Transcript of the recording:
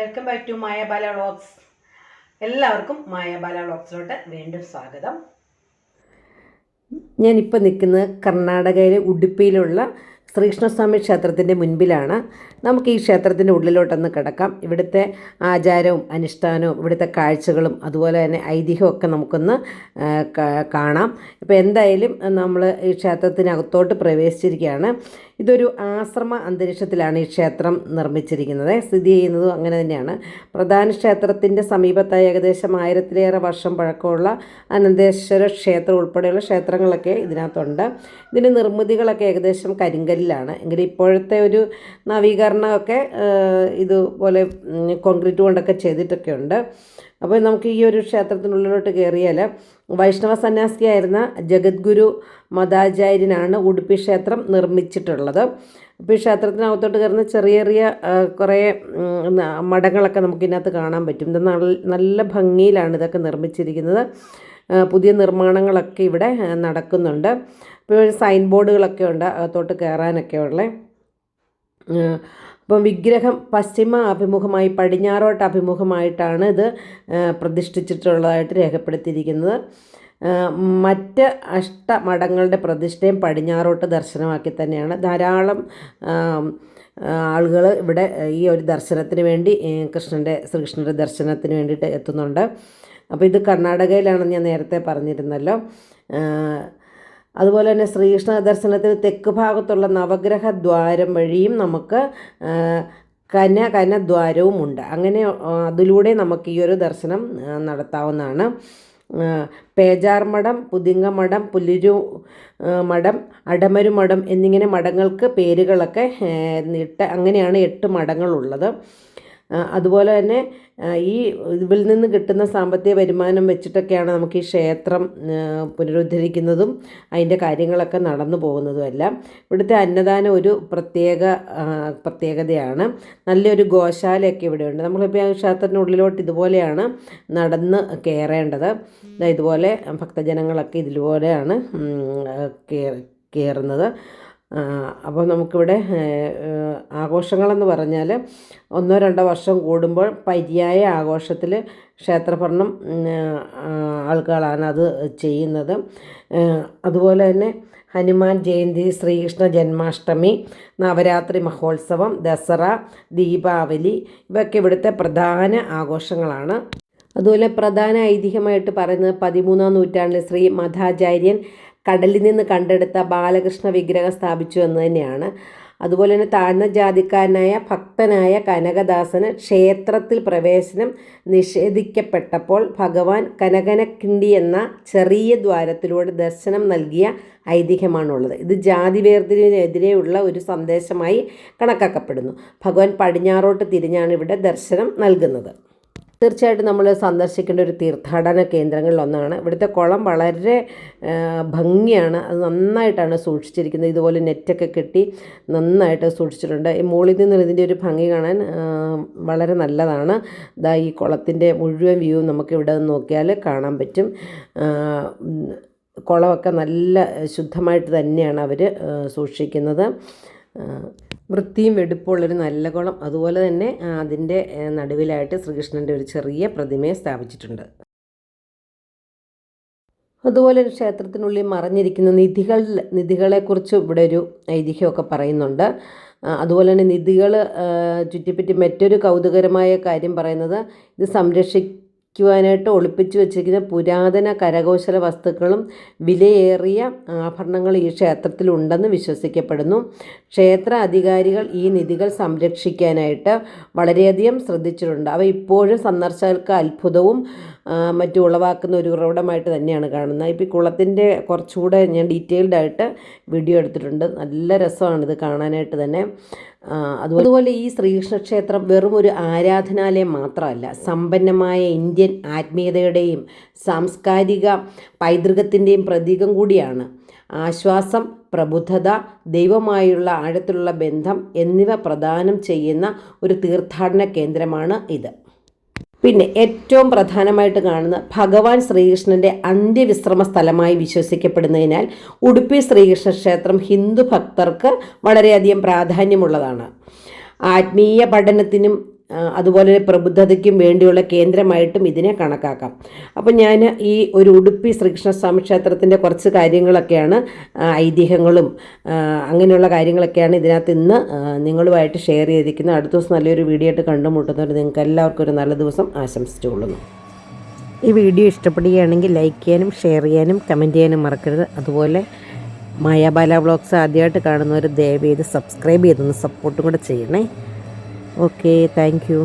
Welcome back to Maya Bala vlogs. എല്ലാവർക്കും മായ ബാല വ്ളോഗ്സിലോട്ട് വീണ്ടും സ്വാഗതം. ഞാനിപ്പോൾ നിൽക്കുന്നത് കർണാടകയിലെ ഉടുപ്പിയിലുള്ള ശ്രീകൃഷ്ണസ്വാമി ക്ഷേത്രത്തിന്റെ മുൻപിലാണ്. നമുക്ക് ഈ ക്ഷേത്രത്തിന്റെ ഉള്ളിലോട്ടൊന്ന് കിടക്കാം. ഇവിടുത്തെ ആചാരവും അനുഷ്ഠാനവും ഇവിടുത്തെ കാഴ്ചകളും അതുപോലെ തന്നെ ഐതിഹ്യമൊക്കെ നമുക്കൊന്ന് കാണാം. ഇപ്പോൾ എന്തായാലും നമ്മൾ ഈ ക്ഷേത്രത്തിനകത്തോട്ട് പ്രവേശിച്ചിരിക്കുകയാണ്. ഇതൊരു ആശ്രമ അന്തരീക്ഷത്തിലാണ് ഈ ക്ഷേത്രം നിർമ്മിച്ചിരിക്കുന്നത്. സ്ഥിതി ചെയ്യുന്നതും അങ്ങനെ തന്നെയാണ്. പ്രധാന ക്ഷേത്രത്തിന്റെ സമീപത്തായി ഏകദേശം ആയിരത്തിലേറെ വർഷം പഴക്കമുള്ള അനന്തേശ്വര ക്ഷേത്രം ഉൾപ്പെടെയുള്ള ക്ഷേത്രങ്ങളൊക്കെ ഇതിനകത്തുണ്ട്. ഇതിന്റെ നിർമ്മിതികളൊക്കെ ഏകദേശം കരിങ്കല്ലിലാണ് എങ്കിലും ഇപ്പോഴത്തെ ഒരു നവീകരണമൊക്കെ ഇതുപോലെ കോൺക്രീറ്റ് കൊണ്ടൊക്കെ ചെയ്തിട്ടൊക്കെ ഉണ്ട് അപ്പോൾ നമുക്ക് ഈ ഒരു ക്ഷേത്രത്തിനുള്ളിലോട്ട് കയറിയാൽ വൈഷ്ണവ സന്യാസിയായിരുന്ന ജഗദ്ഗുരു മതാചാര്യനാണ് ഉടുപ്പി ക്ഷേത്രം നിർമ്മിച്ചിട്ടുള്ളത്. അപ്പോൾ ഈ ക്ഷേത്രത്തിനകത്തോട്ട് കയറുന്ന ചെറിയ ചെറിയ കുറേ മഠങ്ങളൊക്കെ നമുക്ക് ഇതിനകത്ത് കാണാൻ പറ്റും. ഇത് നല്ല ഭംഗിയിലാണ് ഇതൊക്കെ നിർമ്മിച്ചിരിക്കുന്നത്. പുതിയ നിർമ്മാണങ്ങളൊക്കെ ഇവിടെ നടക്കുന്നുണ്ട്. ഇപ്പോൾ സൈൻ ബോർഡുകളൊക്കെ ഉണ്ട് അകത്തോട്ട് കയറാനൊക്കെ ഉള്ളത് അപ്പം വിഗ്രഹം പശ്ചിമ അഭിമുഖമായി പടിഞ്ഞാറോട്ട് അഭിമുഖമായിട്ടാണ് ഇത് പ്രതിഷ്ഠിച്ചിട്ടുള്ളതായിട്ട് രേഖപ്പെടുത്തിയിരിക്കുന്നത്. മറ്റ് അഷ്ടമഠങ്ങളുടെ പ്രതിഷ്ഠയും പടിഞ്ഞാറോട്ട് ദർശനമാക്കി തന്നെയാണ്. ധാരാളം ആളുകൾ ഇവിടെ ഈ ഒരു ദർശനത്തിന് വേണ്ടി കൃഷ്ണന്റെ ശ്രീകൃഷ്ണന്റെ ദർശനത്തിന് വേണ്ടിയിട്ട് എത്തുന്നുണ്ട്. അപ്പോൾ ഇത് കർണാടകയിലാണെന്ന് ഞാൻ നേരത്തെ പറഞ്ഞിരുന്നല്ലോ. അതുപോലെ തന്നെ ശ്രീകൃഷ്ണ ദർശനത്തിന് തെക്ക് ഭാഗത്തുള്ള നവഗ്രഹ ദ്വാരം വഴിയും നമുക്ക് കന കനദ്വാരവും ഉണ്ട്. അങ്ങനെ അതിലൂടെ നമുക്ക് ഈ ഒരു ദർശനം നടത്താവുന്നതാണ്. പേജാർമഠം പുതിങ്ങമഠം പുലിരു മഠം പുല്ലിരു മഠം അടമരു മഠം എന്നിങ്ങനെ മഠങ്ങൾക്ക് പേരുകളൊക്കെ ഇട്ട് അങ്ങനെയാണ് എട്ട് മഠങ്ങളുള്ളത്. അതുപോലെ തന്നെ ഈ ഇതിൽ നിന്ന് കിട്ടുന്ന സാമ്പത്തിക വരുമാനം വെച്ചിട്ടൊക്കെയാണ് നമുക്ക് ഈ ക്ഷേത്രം പുനരുദ്ധരിക്കുന്നതും അതിന്റെ കാര്യങ്ങളൊക്കെ നടന്നു പോകുന്നതും എല്ലാം. ഇവിടുത്തെ അന്നദാനം ഒരു പ്രത്യേക പ്രത്യേകതയാണ്. നല്ലൊരു ഗോശാലയൊക്കെ ഇവിടെയുണ്ട്. നമ്മളിപ്പോൾ ക്ഷേത്രത്തിനുള്ളിലോട്ട് ഇതുപോലെയാണ് നടന്ന് കയറേണ്ടത്. ഇതുപോലെ ഭക്തജനങ്ങളൊക്കെ ഇതുപോലെയാണ് കയറുന്നത്. അപ്പോൾ നമുക്കിവിടെ ആഘോഷങ്ങളെന്ന് പറഞ്ഞാൽ ഒന്നോ രണ്ടോ വർഷം കൂടുമ്പോൾ പര്യായ ആഘോഷത്തിൽ ക്ഷേത്രഭരണം ആൾക്കാളാണ് അത് ചെയ്യുന്നത്. അതുപോലെ തന്നെ ഹനുമാൻ ജയന്തി ശ്രീകൃഷ്ണ ജന്മാഷ്ടമി നവരാത്രി മഹോത്സവം ദസറ ദീപാവലി ഇവയൊക്കെ ഇവിടുത്തെ പ്രധാന ആഘോഷങ്ങളാണ്. അതുപോലെ പ്രധാന ഐതിഹ്യമായിട്ട് പറയുന്നത് പതിമൂന്നാം നൂറ്റാണ്ടിൽ ശ്രീ മധാചാര്യൻ കടലിൽ നിന്ന് കണ്ടെടുത്ത ബാലകൃഷ്ണ വിഗ്രഹം സ്ഥാപിച്ചു എന്ന് തന്നെയാണ്. അതുപോലെ തന്നെ താഴ്ന്ന ജാതിക്കാരനായ ഭക്തനായ കനകദാസന് ക്ഷേത്രത്തിൽ പ്രവേശനം നിഷേധിക്കപ്പെട്ടപ്പോൾ ഭഗവാൻ കനകനക്കിണ്ടി എന്ന ചെറിയ ദ്വാരത്തിലൂടെ ദർശനം നൽകിയ ഐതിഹ്യമാണുള്ളത്. ഇത് ജാതി വേർതിരിവിനെതിരെയുള്ള ഒരു സന്ദേശമായി കണക്കാക്കപ്പെടുന്നു. ഭഗവാൻ പടിഞ്ഞാറോട്ട് തിരിഞ്ഞാണ് ഇവിടെ ദർശനം നൽകുന്നത്. തീർച്ചയായിട്ടും നമ്മൾ സന്ദർശിക്കേണ്ട ഒരു തീർത്ഥാടന കേന്ദ്രങ്ങളിലൊന്നാണ് ഇവിടുത്തെ കുളം വളരെ ഭംഗിയാണ്. അത് നന്നായിട്ടാണ് സൂക്ഷിച്ചിരിക്കുന്നത്. ഇതുപോലെ നെറ്റൊക്കെ കെട്ടി നന്നായിട്ട് സൂക്ഷിച്ചിട്ടുണ്ട്. ഈ മുകളിൽ നിന്ന് ഇതിന്റെ ഒരു ഭംഗി കാണാൻ വളരെ നല്ലതാണ്. ഇതാ ഈ കുളത്തിന്റെ മുഴുവൻ വ്യൂ നമുക്ക് ഇവിടെ നോക്കിയാൽ കാണാൻ പറ്റും. കുളമൊക്കെ നല്ല ശുദ്ധമായിട്ട് തന്നെയാണ് അവർ സൂക്ഷിക്കുന്നത്. വൃത്തിയും വെടുപ്പുള്ളൊരു നല്ല കുളം. അതുപോലെ തന്നെ അതിന്റെ നടുവിലായിട്ട് ശ്രീകൃഷ്ണന്റെ ഒരു ചെറിയ പ്രതിമയെ സ്ഥാപിച്ചിട്ടുണ്ട്. അതുപോലെ ഒരു ക്ഷേത്രത്തിനുള്ളിൽ മറഞ്ഞിരിക്കുന്ന നിധികൾ നിധികളെക്കുറിച്ച് ഇവിടെ ഒരു ഐതിഹ്യമൊക്കെ പറയുന്നുണ്ട്. അതുപോലെ തന്നെ നിധികൾ ചുറ്റിപ്പറ്റി മറ്റൊരു കൗതുകരമായ കാര്യം പറയുന്നത് ഇത് സംരക്ഷിക്കുവാനായിട്ട് ഒളിപ്പിച്ചു വച്ചിരിക്കുന്ന പുരാതന കരകൗശല വസ്തുക്കളും വിലയേറിയ ആഭരണങ്ങൾ ഈ ക്ഷേത്രത്തിലുണ്ടെന്ന് വിശ്വസിക്കപ്പെടുന്നു. ക്ഷേത്ര അധികാരികൾ ഈ നിധികൾ സംരക്ഷിക്കാനായിട്ട് വളരെയധികം ശ്രദ്ധിച്ചിട്ടുണ്ട്. അവ ഇപ്പോഴും സന്ദർശകർക്ക് അത്ഭുതവും മറ്റു ഉളവാക്കുന്ന ഒരു ഉറവിടമായിട്ട് തന്നെയാണ് കാണുന്നത്. ഇപ്പോൾ ഈ കുളത്തിന്റെ കുറച്ചുകൂടെ ഞാൻ ഡീറ്റെയിൽഡായിട്ട് വീഡിയോ എടുത്തിട്ടുണ്ട്. നല്ല രസമാണ് ഇത് കാണാനായിട്ട് തന്നെ. അതുപോലെ ഈ ശ്രീകൃഷ്ണ ക്ഷേത്രം വെറും ഒരു ആരാധനാലയം മാത്രമല്ല സമ്പന്നമായ ഇന്ത്യൻ ആത്മീയതയുടെയും സാംസ്കാരിക പൈതൃകത്തിന്റെയും പ്രതീകം കൂടിയാണ്. ആശ്വാസം പ്രബുദ്ധത ദൈവമായുള്ള ആഴത്തിലുള്ള ബന്ധം എന്നിവ പ്രദാനം ചെയ്യുന്ന ഒരു തീർത്ഥാടന കേന്ദ്രമാണ് ഇത്. പിന്നെ ഏറ്റവും പ്രധാനമായിട്ട് കാണുന്ന ഭഗവാൻ ശ്രീകൃഷ്ണന്റെ അന്ത്യവിശ്രമ സ്ഥലമായി വിശ്വസിക്കപ്പെടുന്നതിനാൽ ഉടുപ്പി ശ്രീകൃഷ്ണ ക്ഷേത്രം ഹിന്ദു ഭക്തർക്ക് വളരെയധികം പ്രാധാന്യമുള്ളതാണ്. ആത്മീയ പഠനത്തിനും അതുപോലെ പ്രബുദ്ധതയ്ക്കും വേണ്ടിയുള്ള കേന്ദ്രമായിട്ടും ഇതിനെ കണക്കാക്കാം. അപ്പം ഞാൻ ഈ ഒരു ഉടുപ്പി ശ്രീകൃഷ്ണ സ്വാമി ക്ഷേത്രത്തിന്റെ കുറച്ച് കാര്യങ്ങളൊക്കെയാണ് ഐതിഹ്യങ്ങളും അങ്ങനെയുള്ള കാര്യങ്ങളൊക്കെയാണ് ഇതിനകത്ത് ഇന്ന് നിങ്ങളുമായിട്ട് ഷെയർ ചെയ്തിരിക്കുന്നത്. അടുത്ത ദിവസം നല്ലൊരു വീഡിയോ ആയിട്ട് കണ്ടുമുട്ടുന്നവർ നിങ്ങൾക്ക് എല്ലാവർക്കും ഒരു നല്ല ദിവസം ആശംസിച്ചുകൊള്ളുന്നു. ഈ വീഡിയോ ഇഷ്ടപ്പെടുകയാണെങ്കിൽ ലൈക്ക് ചെയ്യാനും ഷെയർ ചെയ്യാനും കമന്റ് ചെയ്യാനും മറക്കരുത്. അതുപോലെ മായാബാല ബ്ലോഗ്സ് ആദ്യമായിട്ട് കാണുന്നവർ ദയവ് ചെയ്ത് സബ്സ്ക്രൈബ് ചെയ്തൊന്ന് സപ്പോർട്ടും കൂടെ ചെയ്യണേ. Okay thank you